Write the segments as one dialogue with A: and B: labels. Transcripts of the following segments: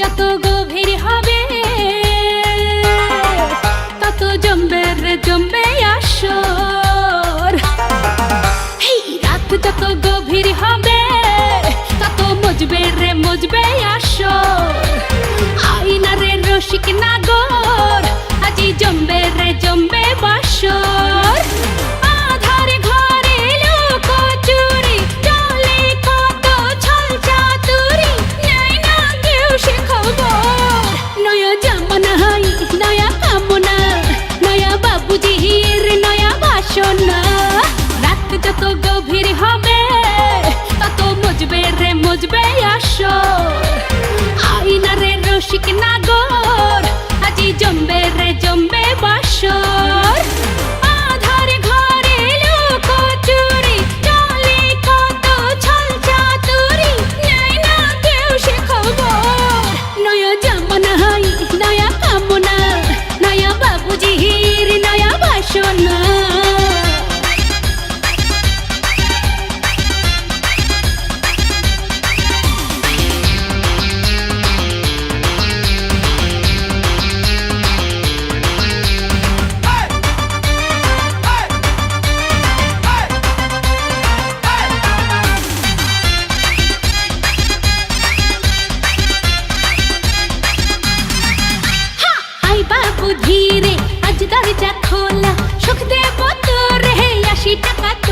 A: যত গভীর হবে, তত জমবে রে জমবে আসর। রাত যত গভীর হবে, তত মজবে রে মজবে আসর। আইনা রে রসিক নাগর, আজি জমবে রে জমবে বাসর। রে মজবে আসর আইনা রে রসিক নাগর ধীরে আজ দরজা খোলা সুখ দেব রে আশি টাকা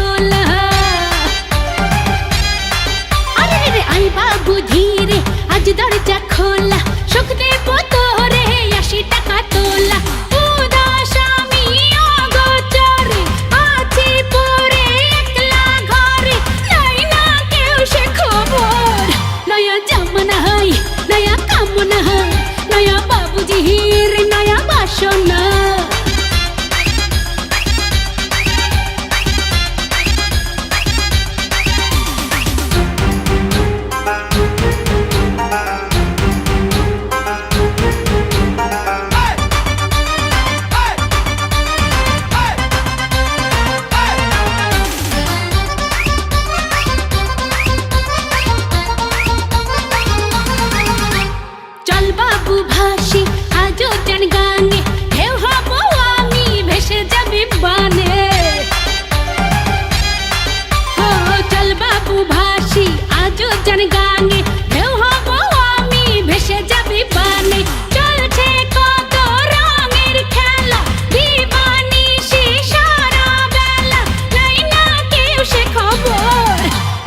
A: আজও গানে, ঢেউ হব আমি, ভেসে যাবি বানে চলছে কত রঙের খেলা দিবানিশি সারা বেলা। নাই না কেউ সে খবর,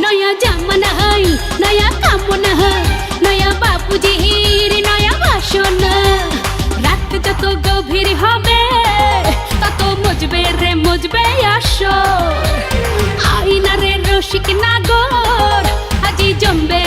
A: নয়া জামানা হাই নয়া কামনা হাই নয়া বাপুজি হির নয়া বাসনা। রাত যত গভীর হবে, তত মজবে রে, মজবে আসর। আইনা রে রসিক নাগর আজি জমবে